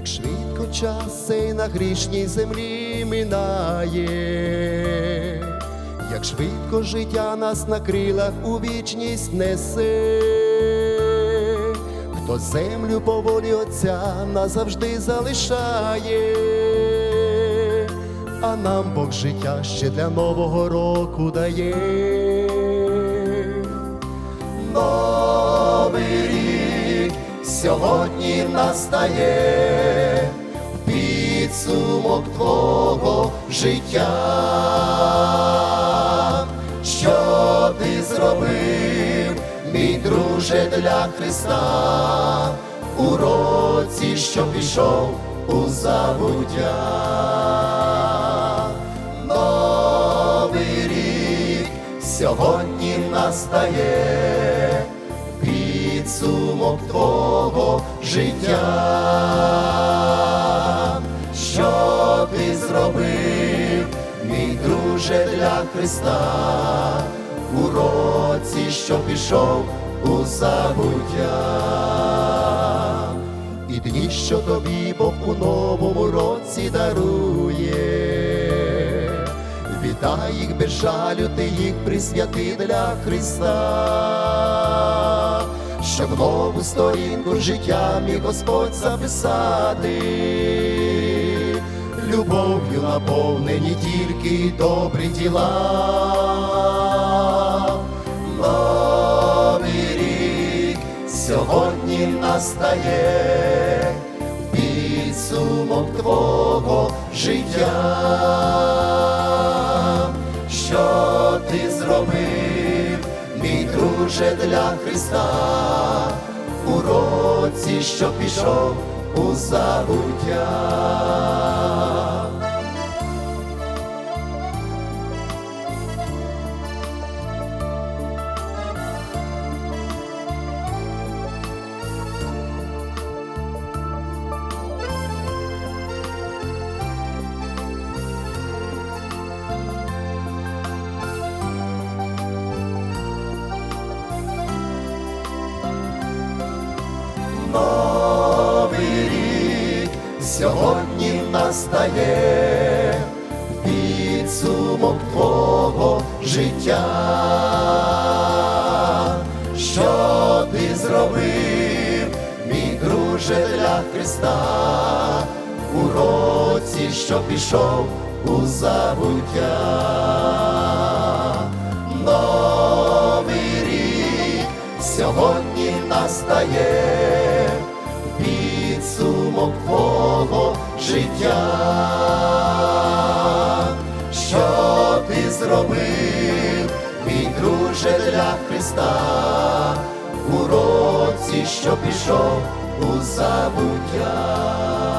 як швидко час цей на грішній землі минає, як швидко життя нас на крилах у вічність несе, хто землю по волі Отця назавжди залишає, а нам Бог життя ще для нового року дає. Новий сьогодні настає підсумок твого життя. Що ти зробив, мій друже для Христа, у році, що пішов у забуття. Новий рік сьогодні настає підсумок твого життя. Що ти зробив, мій друже для Христа, у році, що пішов у забуття. І дні, що тобі Бог у новому році дарує. Вітай їх без жалю, ти їх присвяти для Христа, щоб нову сторінку життя міг Господь записати, любов'ю наповнені тільки добрі діла. Новий рік сьогодні настає підсумок твого життя. Що ти зробив, друже для Христа, у році, що пішов у забуття. Новий рік сьогодні настає підсумок твого життя. Що ти зробив, мій друже для Христа, у році, що пішов у забуття. Новий рік сьогодні настає підсумок твого життя. Що ти зробив, мій друже для Христа, у році, що пішов у забуття.